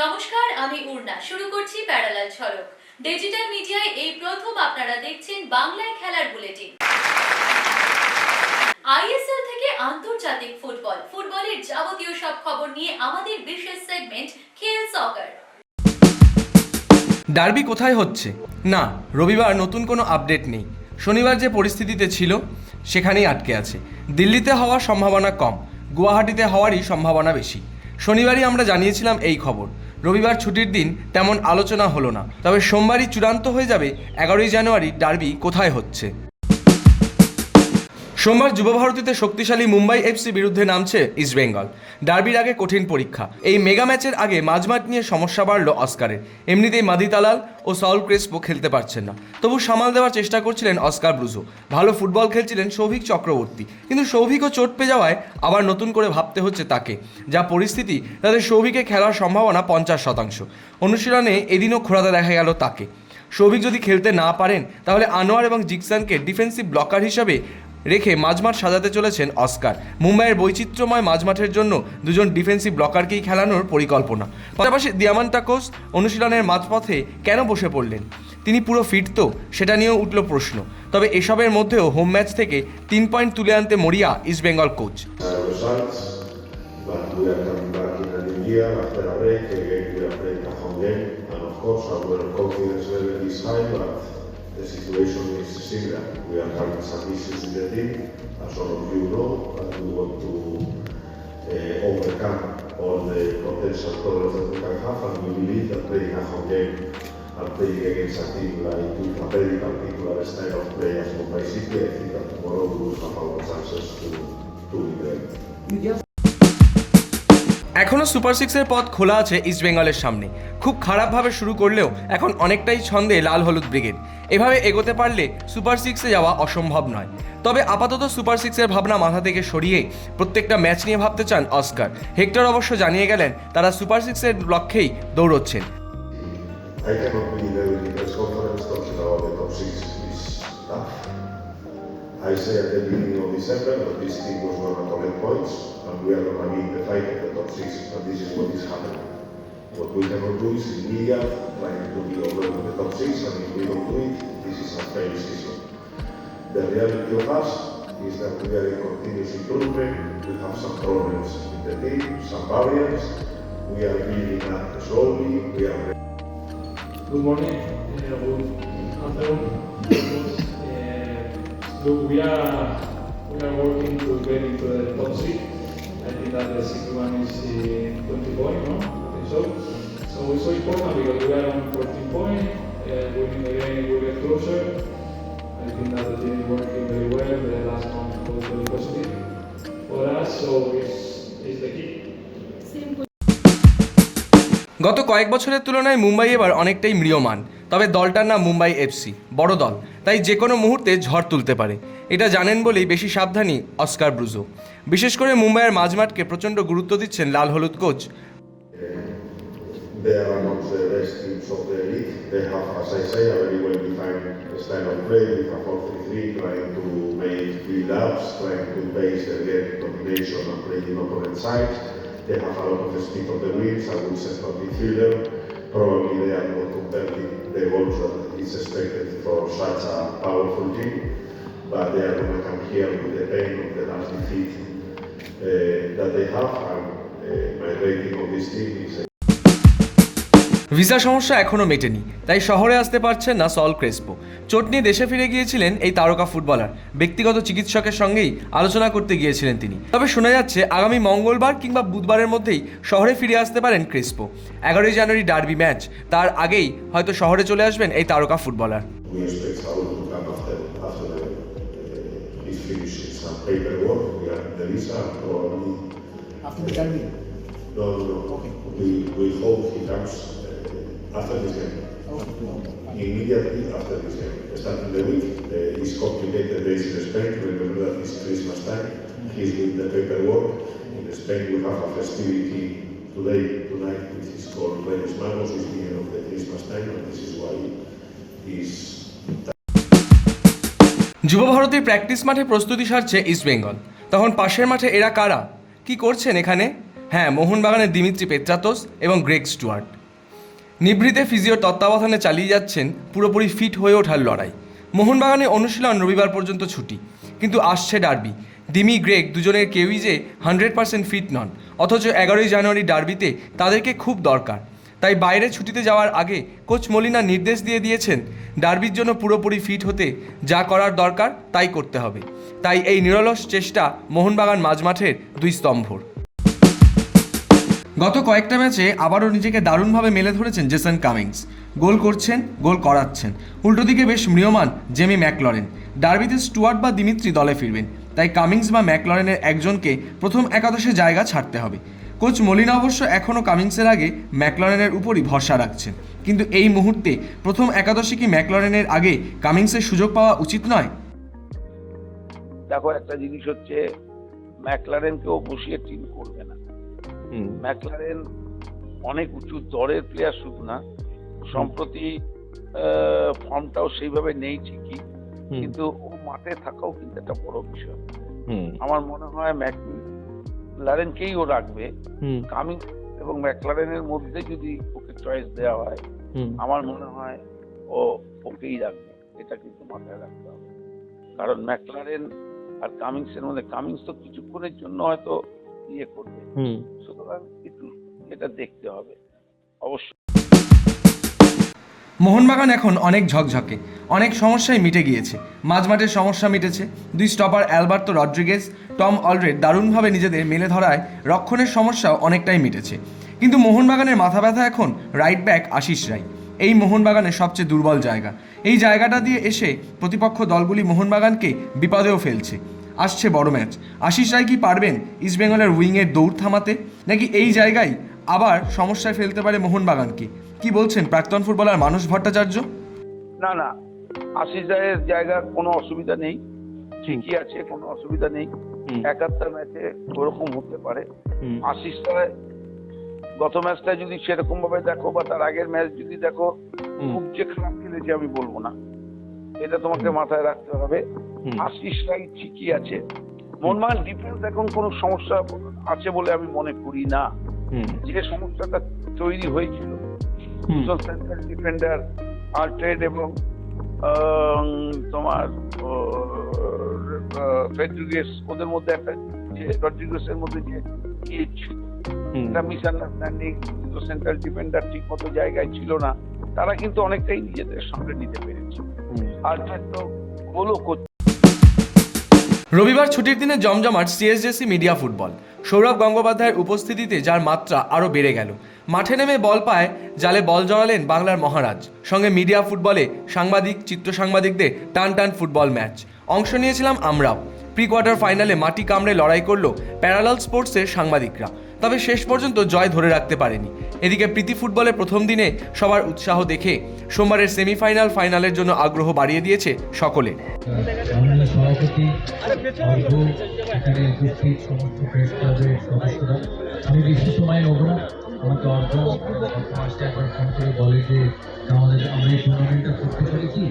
নমস্কার, আমি উর্না। শুরু করছি প্যারালাল ঝলক। ডিজিটাল মিডিয়ায় এই প্রথম আপনারা দেখছেন বাংলায় খেলার বুলেটিন। আইএসএল থেকে আন্তর্জাতিক ফুটবল। ফুটবলের যাবতীয় সব খবর নিয়ে আমাদের বিশেষ সেগমেন্ট খেল সকার ডার্বি কোথায় হচ্ছে? না, রবিবার নতুন কোনো আপডেট নেই। শনিবার যে পরিস্থিতিতে ছিল সেখানেই আটকে আছে। দিল্লিতে হওয়ার সম্ভাবনা কম, গুয়াহাটিতে হওয়ারই সম্ভাবনা বেশি। শনিবারই আমরা জানিয়েছিলাম এই খবর। রবিবার ছুটির দিন তেমন আলোচনা হলো না। তবে সোমবারই চূড়ান্ত হয়ে যাবে এগারোই জানুয়ারি ডার্বি কোথায় হচ্ছে। সোমবার যুবভারতীতে শক্তিশালী মুম্বাই এফসি বিরুদ্ধে নামছে ইস্টবেঙ্গল ডার্বির আগে কঠিন পরীক্ষা। এই মেগা ম্যাচের আগে মাঝমাঠ নিয়ে সমস্যা বাড়ল অস্কারের। এমনিতেই মাদি তালাল ও সাউল ক্রেসপো খেলতে পারছেন না। তবু সামাল দেওয়ার চেষ্টা করছিলেন অস্কার ব্রুজো। ভালো ফুটবল খেলছিলেন সৌভিক চক্রবর্তী। কিন্তু সৌভিকও চোট পেয়ে যাওয়ায় আবার নতুন করে ভাবতে হচ্ছে তাকে, যা পরিস্থিতি তাদের সৌভিকে খেলার সম্ভাবনা পঞ্চাশ শতাংশ। অনুশীলনে এদিনও খোরাতে দেখা গেল তাকে। সৌভিক যদি খেলতে না পারেন, তাহলে আনোয়ার এবং জিকসানকে ডিফেন্সিভ ব্লকার হিসাবে রেখে মাঝমাঠ সাজাতে চলেছেন অস্কার। মুম্বাইয়ের বৈচিত্র্যময় মাঝমাঠের জন্য দুজন ডিফেন্সিভ ব্লকারকেই খেলানোর পরিকল্পনা। পাশাপাশি দিয়ামান্টাকোস অনুশীলনের মাঝপথে কেন বসে পড়লেন? তিনি পুরো ফিট তো সেটা নিয়েও উঠল প্রশ্ন। তবে এসবের মধ্যেও হোম ম্যাচ থেকে তিন পয়েন্ট তুলে আনতে মরিয়া East Bengal coach. After a break. Again, we are playing a home game, and of course, our confidence level is high, but the situation is similar. We are having some issues in the team, as all of you know, but we want to uh, overcome all the potential problems that we can have, and we believe that playing a home game and playing against a team like with a very particular style of play as Mumbai City, I think that tomorrow we will have our chances to, to win the game. এখনও super সিক্সের পথ খোলা আছে ইস্টবেঙ্গলের সামনে খুব খারাপভাবে শুরু করলেও এখন অনেকটাই ছন্দে লাল হলুদ ব্রিগেড এভাবে এগোতে পারলে সুপার সিক্সে যাওয়া অসম্ভব নয় তবে আপাতত সুপার সিক্সের ভাবনা মাথা থেকে সরিয়ে প্রত্যেকটা ম্যাচ নিয়ে ভাবতে চান অস্কার হেক্টর অবশ্য জানিয়ে গেলেন তারা সুপার সিক্সের লক্ষ্যেই দৌড়চ্ছেন I say at the beginning of December that this team was going to collect points we are going to in the fight the top six and this is what is happening. What we cannot do is in media trying to be over in the top six and if we don't do it, this is failed season. The reality of us is that we are in continuous improvement, we have some problems in the team, some barriers, we are building up slowly, we are Good morning, uh, good afternoon. Uh, Look, we are, we are working to get into the top six. I think that the sixth one is uh, 20 points, no? I think so. So it's so important because we are on 14 points, uh, winning the game, we get closer. I think that the team is working very well, the last month was very positive for us, so it's, it's the key. গত কয়েক বছরের তুলনায় মুম্বাই এবার অনেকটাই ম্রিয়মান তবে দলটার নাম Mumbai FC বড় দল তাই যে কোনো মুহূর্তে ঝড় তুলতে পারে এটা জানেন বলেই বেশি সাবধানী অস্কার ব্রুজো বিশেষ করে মুম্বাইয়ের মাঝমাঠকে প্রচণ্ড গুরুত্ব দিচ্ছেন লাল হলুদ coach They have, I say, a well defined style of play with a 4-3-3, trying to make build-ups, trying to base their game combination and play opponent side. They have a lot of speed on the wings, a good central midfielder. Probably they are not converting the goals that is expected for such a powerful team, but they are going to come here with the pain of the last defeat uh, that they have. And uh, my rating of this team is visa সমস্যা এখনও মেটেনি তাই শহরে আসতে পারছেন না Saul Crespo. চোট নিয়ে দেশে ফিরে গিয়েছিলেন এই তারকা ফুটবলার। ব্যক্তিগত চিকিৎসকের সঙ্গেই আলোচনা করতে গিয়েছিলেন তিনি। তবে শোনা যাচ্ছে আগামী মঙ্গলবার কিংবা বুধবারের মধ্যেই শহরে ফিরে আসতে পারেন ক্রেসপো। এগারোই জানুয়ারি ডার্বি ম্যাচ তার আগেই হয়তো শহরে চলে আসবেন এই তারকা footballer. We uh, derby. No, no, no. Okay. We, we hope he comes uh, after this game. Okay. Immediately after this game. Starting the week, uh, it's complicated days in Spain, remember that it's Christmas time, he's doing the paperwork. In Spain we have a festivity today, tonight, which is called Reyes Magos, it's the end of the Christmas time, and this is why he's যুব ভারতীর practice মাঠে প্রস্তুতি সারছে ইস্টবেঙ্গল তখন পাশের মাঠে এরা কারা কি করছেন এখানে? হ্যাঁ মোহনবাগানের দিমিত্রি পেত্রাতোস এবং গ্রেগ স্টুয়ার্ট। নিভৃতে ফিজিওর তত্ত্বাবধানে চালিয়ে যাচ্ছেন, পুরোপুরি ফিট হয়ে ওঠার লড়াই। মোহনবাগানে অনুশীলন রবিবার পর্যন্ত ছুটি, কিন্তু আসছে ডার্বি। ডিমি গ্রেগ দুজনের কেউই যে হান্ড্রেড পার্সেন্ট ফিট নন, অথচ এগারোই জানুয়ারি ডার্বিতে তাদেরকে খুব দরকার। তাই বাইরে ছুটিতে যাওয়ার আগে কোচ মলিনা নির্দেশ দিয়ে দিয়েছেন, ডার্বির জন্য পুরোপুরি ফিট হতে যা করার দরকার তাই করতে হবে। তাই এই নিরলস চেষ্টা মোহনবাগান মাঝমাঠের দুই স্তম্ভর। গত কয়েকটা ম্যাচে আবারও নিজেকে দারুণভাবে মেলে ধরেছেন জেসন কামিংস। গোল করছেন, গোল করাচ্ছেন। উল্টো দিকে বেশ ম্রিয়মান জেমি ম্যাকলরেন। ডার্বিতে স্টুয়ার্ট বা দিমিত্রি দলে ফিরবেন। তাই কামিংস বা ম্যাকলরেনের একজনকে প্রথম একাদশে জায়গা ছাড়তে হবে। কোচ মলিনা অবশ্য এখনও কামিংসের আগে ম্যাকলরেনের উপরই ভরসা রাখছেন। কিন্তু এই মুহূর্তে প্রথম একাদশে কি ম্যাকলরেনের আগে কামিংসের সুযোগ পাওয়া উচিত নয়? দেখো একটা জিনিস হচ্ছে ম্যাকলারেনকেও বসিয়ে টিম করবে না। ম্যাকলারেন অনেক উঁচু দরের প্লেয়ার শুধু না সম্প্রতি ফর্মটাও সেইভাবে নেই ঠিকই। কিন্তু ও মাঠে থাকাও কিন্তু একটা বড় বিষয়। আমার মনে হয় ম্যাকলারেনকেই ও রাখবে। কামিং এবং ম্যাকলারেনের মধ্যে যদি ওকে চয়েস দেওয়া হয় আমার মনে হয় ও ওকেই রাখবে। এটা কিন্তু মাথায় রাখতে হবে। কারণ ম্যাকলারেন আর কামিংসের মধ্যে কামিংস তো কিছুক্ষণের জন্য হয়তো ইয়ে করবে। সুতরাং একটু এটা দেখতে হবে। অবশ্যই মোহনবাগান এখন অনেক ঝকঝকে, অনেক সমস্যাই মিটে গিয়েছে। মাঝমাঠের সমস্যা মিটেছে। দুই stopper Alberto Rodriguez, Tom Aldred দারুণভাবে নিজেদের মেলে ধরায় রক্ষণের সমস্যাও অনেকটাই মিটেছে। কিন্তু মোহনবাগানের মাথা ব্যথা এখন রাইট ব্যাক আশিস রায়। এই মোহনবাগানের সবচেয়ে দুর্বল জায়গা। এই জায়গাটা দিয়ে এসে প্রতিপক্ষ দলগুলি মোহনবাগানকে বিপদেও ফেলছে। আসছে বড় ম্যাচ। আশিস রায় কি পারবেন ইস্টবেঙ্গলের উইংয়ের দৌড় থামাতে? নাকি এই জায়গায় আবার সমস্যায় ফেলতে পারে মোহনবাগানকে? কি বলছেন প্রাক্তন ফুটবলার মানস ভট্টাচার্য? না না। আশিস রায়ের জায়গা কোনো অসুবিধা নেই। ঠিকই আছে কোনো অসুবিধা নেই। একাত্তর ম্যাচে ওরকম হতে পারে। আশিস রায় গত ম্যাচটা যদি সেরকম ভাবে দেখো বা তার আগের ম্যাচ যদি দেখো খুব যে খারাপ খেলেছে আমি বলব না। এটা তোমাকে মাথায় রাখতে হবে। আশিস রায় ঠিকই আছে। মোহনবাগান ডিফেন্স এখন কোনো সমস্যা আছে বলে আমি মনে করি না। যে সমস্যাটা তৈরি হয়েছিল দুজন সেন্ট্রাল ডিফেন্ডার এবং তোমার ফেডরিগেস ওদের মধ্যে একটা যে রড্রিগেসের মধ্যে যে ছিল একটা মিসআন্ডারস্ট্যান্ডিং দুটো সেন্ট্রাল ডিফেন্ডার ঠিক মতো জায়গায় ছিল না তারা কিন্তু অনেকটাই নিজেদের সঙ্গে নিতে পেরেছে। আর্ট্রেড তো গোলও করছে। রবিবার ছুটির দিনে জমজমাট সিএসজেসি মিডিয়া ফুটবল সৌরভ গঙ্গোপাধ্যায়ের উপস্থিতিতে যার মাত্রা আরও বেড়ে গেল। মাঠে নেমে বল পায়, জালে বল জড়ালেন বাংলার মহারাজ। সঙ্গে মিডিয়া ফুটবলে সাংবাদিক, চিত্র সাংবাদিকদের টান টান ফুটবল ম্যাচ। অংশ নিয়েছিলাম আমরাও। প্রি কোয়ার্টার ফাইনালে মাটি কামড়ে লড়াই করল প্যারালাল স্পোর্টসের সাংবাদিকরা। তবে শেষ পর্যন্ত জয় ধরে রাখতে পারেনি। এদিকে প্রীতি ফুটবলের প্রথম দিনে সবার উৎসাহ দেখে সোমবারের সেমিফাইনাল ফাইনালের জন্য আগ্রহ বাড়িয়ে দিয়েছে সকলে। আমাকে অর্ঘ গত মাসে একবার ফোন করে বলে যে, আমাদের করতে চলেছি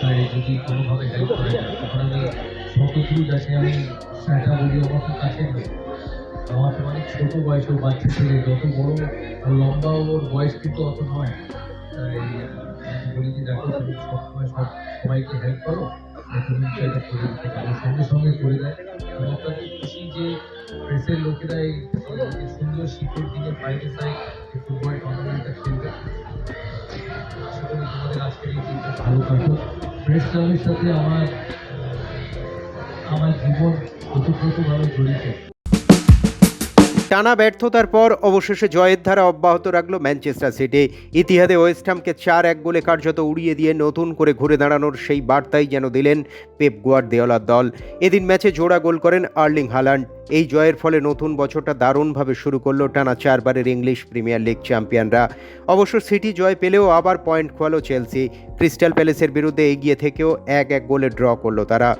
তাই যদি কোনোভাবে হেল্প করে তখন আমি শতদ্রু যাকে আমি স্যাটা বলি আমার তো অনেক ছোটো বয়সেও বাচ্চা ছেলে, যত বড় লম্বা, ওর বয়স কিন্তু অত নয়। তাই বলি যে, দেখো, তুমি সবসময় সব সবাইকে হেল্প করো তুমি সঙ্গে সঙ্গে করে দেয়। প্রেসের লোকেরা এই সুন্দর শীতের দিনে বাইরে যায় ফুটবল টুর্নামেন্টটা খেলবে। তোমাদের আজকের এই দিনটা ভালো প্রেস ক্লাবের সাথে আমার আমার জীবন ওতপ্রোতভাবে জড়িত। টানা ব্যর্থতার পর অবশেষে জয়ের ধারা অব্যাহত রাখল ম্যানচেস্টার সিটি। ইতিহাদে ওয়েস্টহামকে চার এক গোলে কার্যত উড়িয়ে দিয়ে নতুন করে ঘুরে দাঁড়ানোর সেই বার্তাই যেন দিলেন পেপ গুয়ার্দিওলার দল। এদিন ম্যাচে জোড়া গোল করেন আর্লিং হালান্ড। এই জয়ের ফলে নতুন বছরটা দারুণভাবে শুরু করল টানা চারবারের ইংলিশ প্রিমিয়ার লিগ চ্যাম্পিয়নরা। অবশ্য সিটি জয় পেলেও আবার পয়েন্ট খোয়ালো চেলসি। ক্রিস্টাল প্যালেসের বিরুদ্ধে এগিয়ে থেকেও এক এক গোলে ড্র করল তারা।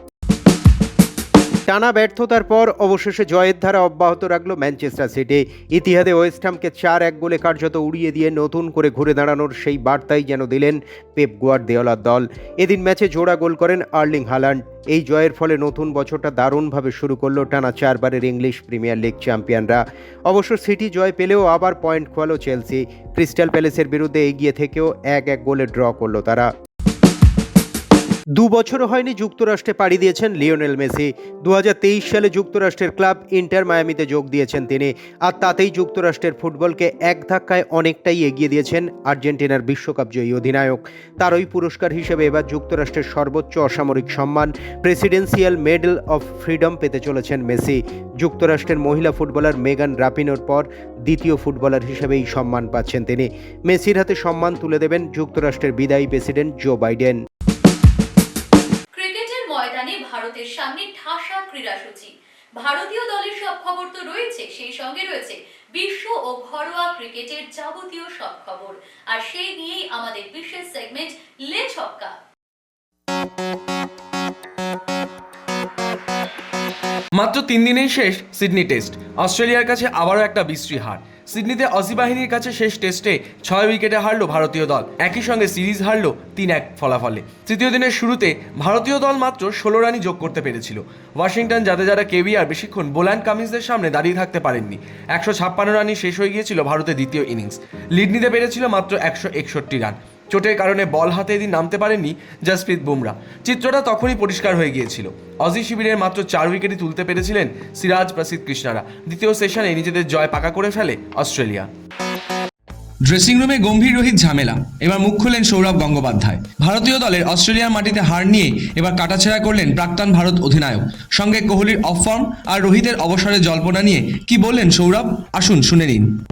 টানা ব্যর্থতার পর অবশেষে জয়ের ধারা অব্যাহত রাখল ম্যানচেস্টার সিটি। ইতিহাদে ওয়েস্টহামকে চার এক গোলে কার্যত উড়িয়ে দিয়ে নতুন করে ঘুরে দাঁড়ানোর সেই বার্তাই যেন দিলেন পেপ গুয়ার্দিওলার দল। এদিন ম্যাচে জোড়া গোল করেন আর্লিং হালান্ড। এই জয়ের ফলে নতুন বছরটা দারুণভাবে শুরু করল টানা চারবারের ইংলিশ প্রিমিয়ার লিগ চ্যাম্পিয়নরা। অবশ্য সিটি জয় পেলেও আবার পয়েন্ট খোয়ালো চেলসি। ক্রিস্টাল প্যালেসের বিরুদ্ধে এগিয়ে থেকেও এক এক গোলে ড্র করল তারা। দু বছরও হয়নি যুক্তরাষ্ট্রে পাড়ি দিয়েছেন লিওনেল মেসি। দু হাজার তেইশ সালে যুক্তরাষ্ট্রের ক্লাব ইন্টার মায়ামিতে যোগ দিয়েছেন তিনি। আর তাতেই যুক্তরাষ্ট্রের ফুটবলকে এক ধাক্কায় অনেকটাই এগিয়ে দিয়েছেন আর্জেন্টিনার বিশ্বকাপ জয়ী অধিনায়ক। তার ওই পুরস্কার হিসেবে এবার যুক্তরাষ্ট্রের সর্বোচ্চ অসামরিক সম্মান, প্রেসিডেন্সিয়াল মেডেল অফ ফ্রিডম পেতে চলেছেন মেসি। যুক্তরাষ্ট্রের মহিলা ফুটবলার মেগান রাপিনোর পর দ্বিতীয় ফুটবলার হিসেবে এই সম্মান পাচ্ছেন তিনি। মেসির হাতে সম্মান তুলে দেবেন যুক্তরাষ্ট্রের বিদায়ী প্রেসিডেন্ট জো বাইডেন। ক্রীড়াসূচি। ভারতীয় দলের সব খবর তো রয়েছে, সেই সঙ্গে রয়েছে বিশ্ব ও ঘরোয়া ক্রিকেটের যাবতীয় সব খবর। আর সেই নিয়েই আমাদের বিশেষ সেগমেন্ট লে ছক্কা। মাত্র তিন দিনেই শেষ সিডনি টেস্ট। অস্ট্রেলিয়ার কাছে আবারও একটা বিশ্রী হার। সিডনিতে অসি বাহিনীর কাছে শেষ টেস্টে ছয় উইকেটে হারলো ভারতীয় দল। একই সঙ্গে সিরিজ হারলো তিন এক ফলাফলে। তৃতীয় দিনের শুরুতে ভারতীয় দল মাত্র ষোলো রানই যোগ করতে পেরেছিল। ওয়াশিংটন যাতে যারা কেভিআর বেশিক্ষণ বোল্যান্ড কামিন্সদের সামনে দাঁড়িয়ে থাকতে পারেননি। একশো ছাপ্পান্ন রানই শেষ হয়ে গিয়েছিল ভারতের দ্বিতীয় ইনিংস। লিড নিতে পেরেছিল মাত্র একশো একষট্টি রান। চোটের কারণে বল হাতে এদিন নামতে পারেননি জসপ্রীত বুমরা। চিত্রটা তখনই পরিষ্কার হয়ে গিয়েছিল। অজি শিবিরের মাত্র চার উইকেটই তুলতে পেরেছিলেন সিরাজ প্রসিদ কৃষ্ণারা। দ্বিতীয় সেশনে নিজেদের জয় পাকা করে ফেলে অস্ট্রেলিয়া। ড্রেসিং রুমে গম্ভীর রোহিত ঝামেলা। এবার মুখ খুললেন সৌরভ গঙ্গোপাধ্যায়। ভারতীয় দলের অস্ট্রেলিয়ার মাটিতে হার নিয়ে এবার কাটাছেড়া করলেন প্রাক্তন ভারত অধিনায়ক। সঙ্গে কোহলির অফ ফর্ম আর রোহিতের অবসরের জল্পনা নিয়ে কি বললেন সৌরভ? আসুন শুনে নিন।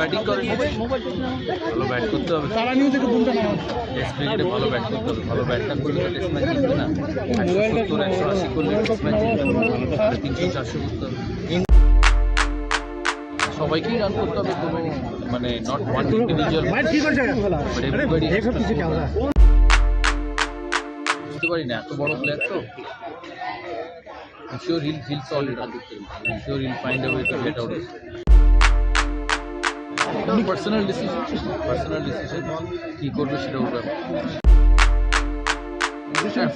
ব্যাটিং করে ভালো ব্যাট করতে হবে। টেস্ট ক্রিকেটে ভালো ব্যাট করতে হবে। ভালো ব্যাট না করলে টেস্ট ম্যাচ জিতবে না। সত্তর একশো আশি করলে টেস্ট ম্যাচ জিতবে তিনশো চারশো করতে হবে। সবাইকেই রান করতে হবে কোনো মানে নট ওয়ান ইন্ডিভিজুয়াল বুঝতে পারি না। এত বড় প্লেয়ার তো। Sure he'll he'll solid sure he'll find a way to get out personal decision personal decision কি করবে সেটা ওর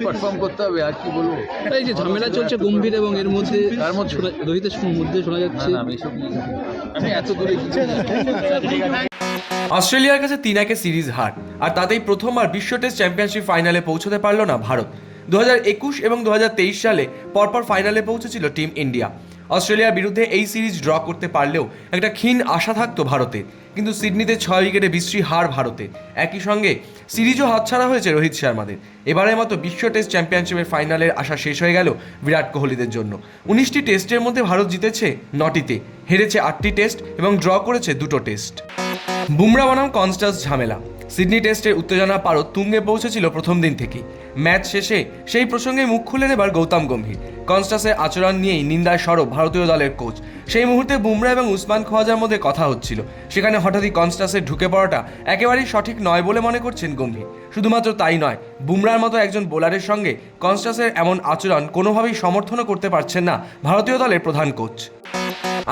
পারফর্ম করতে হবে আর কি বলব? এই যে ঝামেলা চলছে গম্ভীর এবং এর মধ্যে তার মধ্যে রোহিতের মধ্যে শোনা যাচ্ছে। আমি এসব আমি এত দূরে অস্ট্রেলিয়ার কাছে তিন একে সিরিজ হার আর তাতেই প্রথমবার বিশ্ব টেস্ট চ্যাম্পিয়নশিপ ফাইনালে পৌঁছতে পারল না ভারত। দু একুশ এবং দু হাজার তেইশ সালে পরপর ফাইনালে পৌঁছেছিল টিম ইন্ডিয়া। অস্ট্রেলিয়ার বিরুদ্ধে এই সিরিজ ড্র করতে পারলেও একটা ক্ষীণ আশা থাকতো ভারতে। কিন্তু সিডনিতে ছয় উইকেটে বিশ্রী হার ভারতে। একই সঙ্গে সিরিজও হাতছাড়া হয়েছে রোহিত শর্মাদের। এবারের মতো বিশ্ব টেস্ট চ্যাম্পিয়নশিপের ফাইনালের আশা শেষ হয়ে গেল বিরাট কোহলিদের জন্য। উনিশটি টেস্টের মধ্যে ভারত জিতেছে নটিতে। হেরেছে আটটি টেস্ট এবং ড্র করেছে দুটো টেস্ট। বুমরা বনাম কনস্টাস ঝামেলা। সিডনি টেস্টের উত্তেজনা পারো তুঙ্গে পৌঁছেছিল প্রথম দিন থেকেই ম্যাচ শেষে সেই প্রসঙ্গে মুখ খুলে এবার গৌতম গম্ভীর। কনস্টাসের আচরণ নিয়েই নিন্দায় সরব ভারতীয় দলের কোচ। সেই মুহূর্তে বুমরা এবং উসমান খোয়াজার মধ্যে কথা হচ্ছিল। সেখানে হঠাৎই কনস্টাসের ঢুকে পড়াটা একেবারেই সঠিক নয় বলে মনে করছেন গম্ভীর। শুধুমাত্র তাই নয়, বুমরার মতো একজন বোলারের সঙ্গে কনস্টাসের এমন আচরণ কোনোভাবেই সমর্থনও করতে পারছেন না ভারতীয় দলের প্রধান কোচ।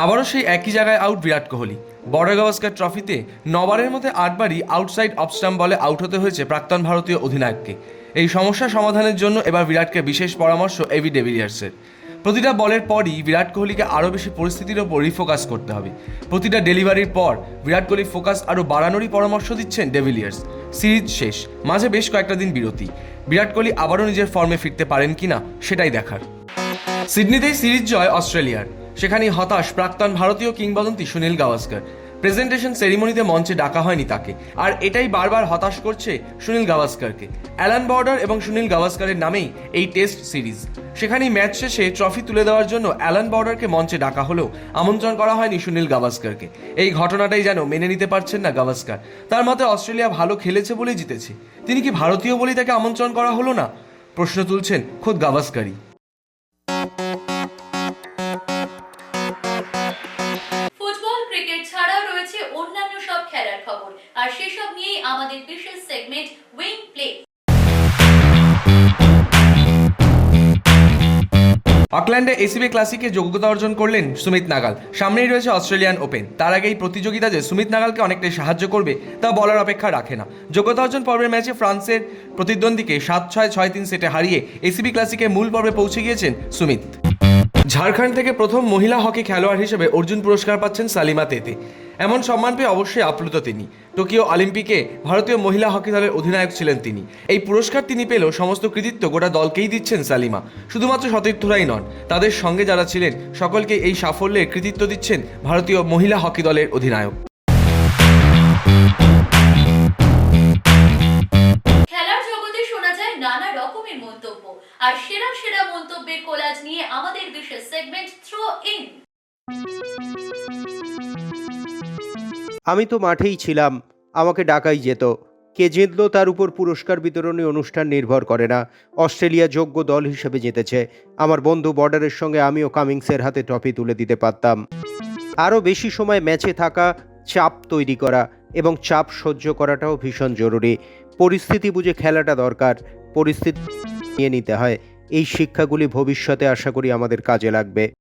আবারও সেই একই জায়গায় আউট বিরাট কোহলি। বর্ডার গাভাস্কার ট্রফিতে নবারের মধ্যে আটবারই আউটসাইড অফস্টাম্প বলে আউট হতে হয়েছে প্রাক্তন ভারতীয় অধিনায়ককে। এই সমস্যা সমাধানের জন্য এবার বিরাটকে বিশেষ পরামর্শ এভি ডেভিলিয়ার্সের প্রতিটা বলের পরই বিরাট কোহলিকে আরও বেশি পরিস্থিতির ওপর রিফোকাস করতে হবে। প্রতিটা ডেলিভারির পর বিরাট কোহলির ফোকাস আরও বাড়ানোরই পরামর্শ দিচ্ছেন ডেভিলিয়ার্স সিরিজ শেষ, মাঝে বেশ কয়েকটা দিন বিরতি। বিরাট কোহলি আবারও নিজের ফর্মে ফিরতে পারেন কিনা সেটাই দেখার। সিডনিতেই সিরিজ জয় অস্ট্রেলিয়ার। সেখানেই হতাশ প্রাক্তন ভারতীয় কিংবদন্তি সুনীল গাভাস্কর। প্রেজেন্টেশন সেরিমনিতে মঞ্চে ডাকা হয়নি তাকে। আর এটাই বারবার হতাশ করছে সুনীল গাভাস্করকে। অ্যালান বর্ডার এবং সুনীল গাভাস্করের নামেই এই টেস্ট সিরিজ। সেখানেই ম্যাচ শেষে ট্রফি তুলে দেওয়ার জন্য অ্যালান বর্ডারকে মঞ্চে ডাকা হলেও আমন্ত্রণ করা হয়নি সুনীল গাভাস্করকে। এই ঘটনাটাই যেন মেনে নিতে পারছেন না গাভাস্কর। তার মতে অস্ট্রেলিয়া ভালো খেলেছে বলেই জিতেছে। তিনি কি ভারতীয় বলেই তাকে আমন্ত্রণ করা হলো না? প্রশ্ন তুলছেন খোদ গাভাস্করই। আর সেসব নিয়েই আমাদের বিশেষ সেগমেন্ট উইং প্লে অকল্যান্ডে এসিবি ক্লাসিকে যোগ্যতা অর্জন করলেন সুমিত নাগাল। সামনেই রয়েছে অস্ট্রেলিয়ান ওপেন তার আগে এই প্রতিযোগিতা যে সুমিত নাগালকে অনেকটাই সাহায্য করবে, তা বলার অপেক্ষা রাখে না। যোগ্যতা অর্জন পর্বের ম্যাচে ফ্রান্সের প্রতিদ্বন্দ্বীকে সাত ছয় ছয় তিন সেটে হারিয়ে এসিবি ক্লাসিকে মূল পর্বে পৌঁছে গিয়েছেন সুমিত। ঝাড়খণ্ড থেকে প্রথম মহিলা হকি খেলোয়াড় হিসেবে অর্জুন পুরস্কার পাচ্ছেন সালিমা তেতে। এমন সম্মান পেয়ে অবশ্যই আপ্লুত তিনি। টোকিও অলিম্পিকে ভারতীয় মহিলা হকি দলের অধিনায়ক ছিলেন তিনি। এই পুরস্কার তিনি পেলেও সমস্ত কৃতিত্ব গোটা দলকেই দিচ্ছেন সালিমা। শুধুমাত্র সতীর্থরাই নন, তাদের সঙ্গে যারা ছিলেন, সকলকে এই সাফল্যের কৃতিত্ব দিচ্ছেন ভারতীয় মহিলা হকি দলের অধিনায়ক। আর সেরা সেরা মন্তব্যের কোলাজ নিয়ে আমাদের বিশেষ সেগমেন্ট থ্রো ইন আমি তো মাঠেই ছিলাম, আমাকে ডাকাই যেত। কে জিতলো তার উপর পুরস্কার বিতরণী অনুষ্ঠান নির্ভর করে না। অস্ট্রেলিয়া যোগ্য দল হিসেবে জিতেছে। আমার বন্ধু বর্ডারের সঙ্গে আমিও কামিংসের হাতে ট্রফি তুলে দিতে পারতাম। আরও বেশি সময় ম্যাচে থাকা, চাপ তৈরি করা এবং চাপ সহ্য করাটাও ভীষণ জরুরি। পরিস্থিতি বুঝে খেলাটা দরকার। পরিস্থিতি নিয়ে নিতে হয়। এই শিক্ষাগুলি ভবিষ্যতে আশা করি আমাদের কাজে লাগবে।